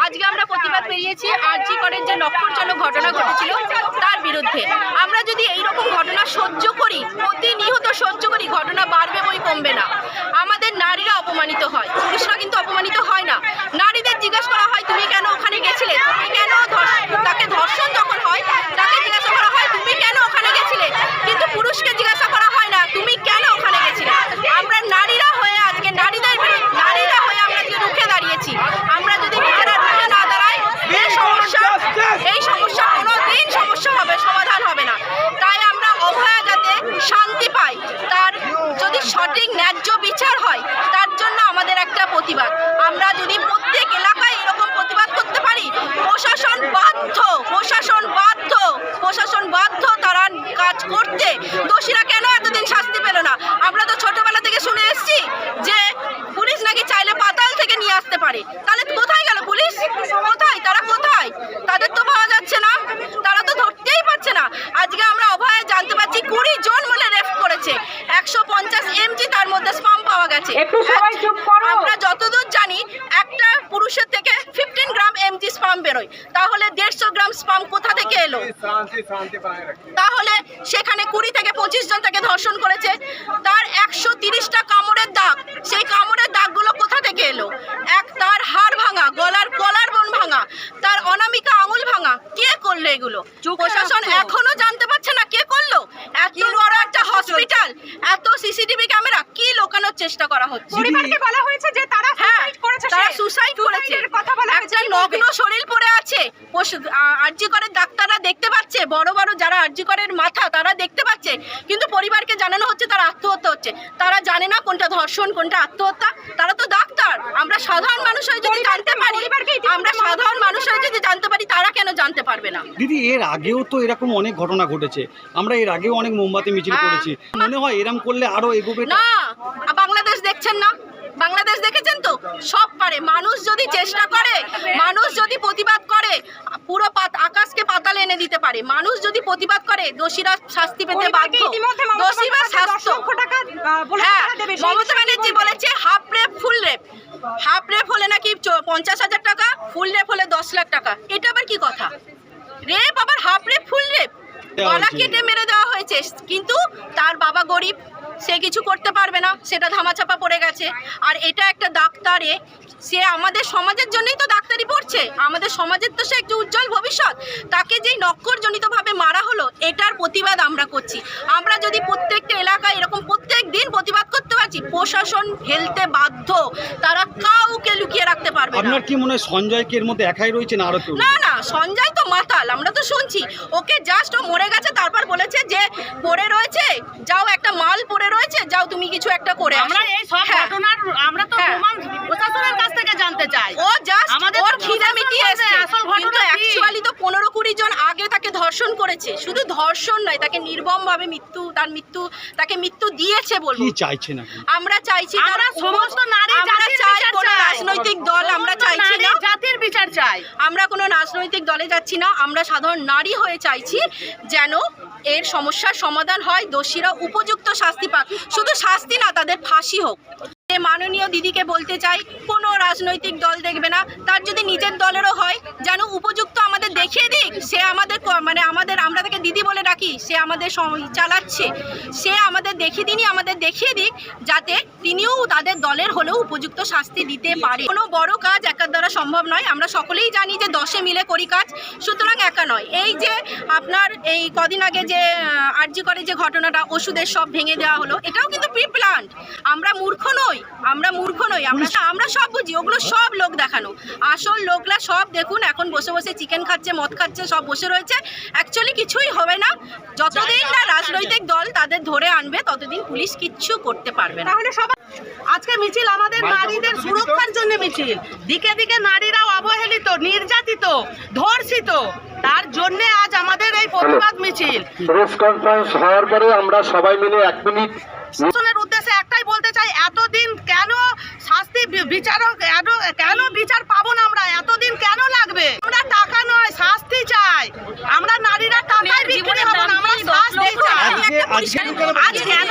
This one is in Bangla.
আজকে আমরা প্রতিবাদ বেরিয়েছি, আরজি করেন যে নক্ষরজনক ঘটনা ঘটেছিল তার বিরুদ্ধে। আমরা যদি এই রকম ঘটনা সহ্য করি, প্রতিনিয়ত সহ্য করি, ঘটনা বাড়বে বই কমবে না। আমাদের নারীরা অপমানিত হয় পুরুষরা কিন্তু অপমানিত হয় না নারীদের জিজ্ঞাসা করা হয় তুমি কেন ওখানে গেছিলে তুমি কেন ধর্ষ- তাকে ধর্ষণ যখন হয় তাকে জিজ্ঞাসা করা হয় তুমি কেন ওখানে গেছিলে কিন্তু পুরুষকে জিজ্ঞাসা করা হয় না তুমি কেন ওখানে গেছিলে আমরা নারীরা হয়ে আজকে নারীদের বিরুদ্ধে নারীরা হয়ে আমরা যে রুখে দাঁড়িয়েছি আমরা যদি নিজেরা রুখে না দাঁড়াই এই সমস্যা এই সমস্যা কোনো দিন সমস্যা হবে সমাধান হবে না তাই আমরা অভয়া যাতে শান্তি পাই তার যদি সঠিক ন্যায্য বিচার হয়, তার জন্য আমাদের একটা প্রতিবাদ। আমরা যদি প্রত্যেক এলাকায় এরকম প্রতিবাদ করতে পারি, প্রশাসন বাধ্য প্রশাসন বাধ্য প্রশাসন বাধ্য তারা কাজ করতে। দোষীরা কেন এতদিন শাস্তি পেল না? আমরা তো ছোটবেলা থেকে শুনে এসছি যে পুলিশ নাকি চাইলে পাতাল থেকে নিয়ে আসতে পারে। তাহলে কোথায় গেল পুলিশ কোথায় তারা কোথায় তাদের তো পাওয়া যাচ্ছে না তারা তো ধরতেই পারছে না আজকে আমরা অভয়ে জানতে পারছি কুড়ি জন বলে রেফ করেছে একশো পঞ্চাশ এমজি তার মধ্যে স্পাম পাওয়া কাছে। আমরা যতদূর জানি একটা পুরুষের থেকে ফিফটিন গ্রাম এমজি স্পাম বেরোয়। তাহলে দেড়শো গ্রাম স্পাম কোথা থেকে এলো? তাহলে সেখানে কুড়ি থেকে পঁচিশ জন তাকে ধর্ষণ করেছে। তার একশো তিরিশটা কামড়ের দাগ। হচ্ছে। পরিবারকে বলা হয়েছে যে তারা হ্যাঁ সুসাইড করেছে তারা। সুসাইড করেছে। কথা বলা হয়েছে নগ্ন শরীর পড়ে আছে। আরজি করের ডাক্তাররা দেখতে পাচ্ছে বড় বড় যারা আরজি করের মাথা তারা দেখতে পাচ্ছে। কিন্তু পরিবারকে জানানো হচ্ছে তারা আত্মহত্যা হচ্ছে। তারা জানে না কোনটা ধর্ষণ কোনটা আত্মহত্যা। তারা তো ডাক্তার। আমরা সাধারণ মানুষ হয়ে যদি জানতে পারি আমরা সাধারণ মানুষ হয়ে যদি জানতে পারি তারা কেন জানতে পারবে না? দিদি এর আগেও তো এরকম অনেক ঘটনা ঘটেছে। আমরা এর আগেও অনেক মোমবাতি মিছিল হ্যাঁ। করেছি। মনে হয় এরম করলে আরও এগোবে। না দেখছেন না? বাংলাদেশ দেখেছেন তো? সব পারে। মানুষ যদি চেষ্টা করে মানুষ যদি প্রতিবাদ করে পুরো পাত- আকাশকে পাতালে এনে দিতে পারে। মানুষ যদি প্রতিবাদ করে দোষীরা শাস্তি পেতে বাধ্য। ইতিমধ্যে মমতা দোষী বা বন্দ্যোপাধ্যায় দশ শাস্ত। লক্ষ টাকা হ্যাঁ মমতা ব্যানার্জি বলেছে half rape full rape. Half rape হলে নাকি পঞ্চাশ হাজার টাকা ফুল রেপ হলে দশ লাখ টাকা। এটা আবার কি কথা? রেপ আবার হাফ রেপ ফুল রেপ। গলা কেটে মেরে দেওয়া হয়েছে। কিন্তু তার বাবা গরিব, সে কিছু করতে পারবে না, সেটা ধামাচাপা পড়ে গেছে। আর এটা একটা ডাক্তারে, সে আমাদের সমাজের জন্যই তো ডাক্তারি পড়ছে। আমাদের সমাজের তো সে একটা উজ্জ্বল ভবিষ্যৎ। তাকে যেই নক্করজনিতভাবে মারা হলো, এটার প্রতিবাদ আমরা করছি। আমরা যদি প্রত্যেকটা এলাকায় এরকম প্রত্যেক দিন প্রতিবাদ পারছি প্রশাসন ফেলতে বাধ্য। তারা কাউকে লুকিয়ে রাখতে পারবে না। আপনার কি মনে হয় সঞ্জয় কি এর মধ্যে একাই রয়েছে না আরও কেউ? না না সঞ্জয় তো মাতাল আমরা তো শুনছি। ওকে জাস্ট ও মরে গেছে তারপর বলেছে যে পড়ে রয়েছে যাও একটা মাল পড়ে রয়েছে যাও তুমি কিছু একটা করে আসো। আমরা এই সব হ্যাঁ। ঘটনার আমরা তো হ্যাঁ। প্রমাণ প্রশাসনের কাছ থেকে জানতে চাই। ও জাস্ট আমাদের ওর খিদে মিটিয়ে আসল ঘটনা কিন্তু অ্যাকচুয়ালি তো পনেরো কুড়ি জন আগে তাকে ধর্ষণ করেছে। শুধু ধর্ষণ নয় তাকে নির্মম ভাবে মৃত্যু তার মৃত্যু তাকে মৃত্যু দিয়েছে বলব কি চাইছেন আপনি আমরা চাইছি তারা সমস্ত নারী আমরা জাতির চাই কোনো রাজনৈতিক দল আমরা চাইছি নারী না। জাতির বিচার চাই। আমরা কোনো রাজনৈতিক দলে যাচ্ছি না। আমরা সাধারণ নারী হয়ে চাইছি যেন এর সমস্যার সমাধান হয় দোষীরা উপযুক্ত শাস্তি পাক। শুধু শাস্তি না তাদের ফাঁসি হোক। যে মাননীয় দিদিকে বলতে চাই, কোনো রাজনৈতিক দল দেখবে না। তার যদি নিজের দলেরও হয়, যেন উপযুক্ত আমাদের দেখিয়ে দিক, সে আমাদের মানে আমাদের, আমরা তাকে দিদি বলে ডাকি, সে আমাদের চালাচ্ছে। সে আমাদের দেখিয়ে দিনই আমাদের দেখিয়ে দিক, যাতে তিনিও তাদের দলের হলেও উপযুক্ত শাস্তি দিতে পারে। কোনো বড় কাজ একার দ্বারা সম্ভব নয়। আমরা সকলেই জানি যে দশে মিলে করি কাজ, সুতরাং একা নয়। এই যে আপনার এই কদিন আগে যে আরজি করে যে ঘটনাটা, ওষুধের সব ভেঙে দেওয়া হলো, এটাও কিন্তু প্রি প্ল্যান্ট আমরা মূর্খ নই। আমরা মূর্খ নই আমরা আমরা সব বুঝি ওগুলো সব লোক দেখানো। আসল লোকরা সব দেখুন এখন বসে বসে চিকেন খাচ্ছে মদ খাচ্ছে সব বসে রয়েছে। অ্যাকচুয়ালি কিছুই হবে না। যতদিন না রাজনৈতিক দল তাদের ধরে আনবে ততদিন পুলিশ কিচ্ছু করতে পারবে না। তাহলে সবাই আজকে মিছিল আমাদের নারীদের সুরক্ষার জন্য মিছিল। দিকে দিকে নারীরাও অবহেলিত নির্যাতিত ধর্ষিত। তার জন্য আজ আমাদের এই প্রতিবাদ মিছিল। প্রেস কনফারেন্স হওয়ার পরে আমরা সবাই মিলে এক মিনিট একটাই বলতে চাই এতদিন কেন শাস্তি বিচার বিচারক কেন বিচার পাবো না আমরা? এতদিন কেন লাগবে? আমরা টাকা নয় শাস্তি চাই। আমরা নারীরা টাকায় বিক্রি হব না আমরা শাস্তি চাই। আজকে আজকে আজ কেন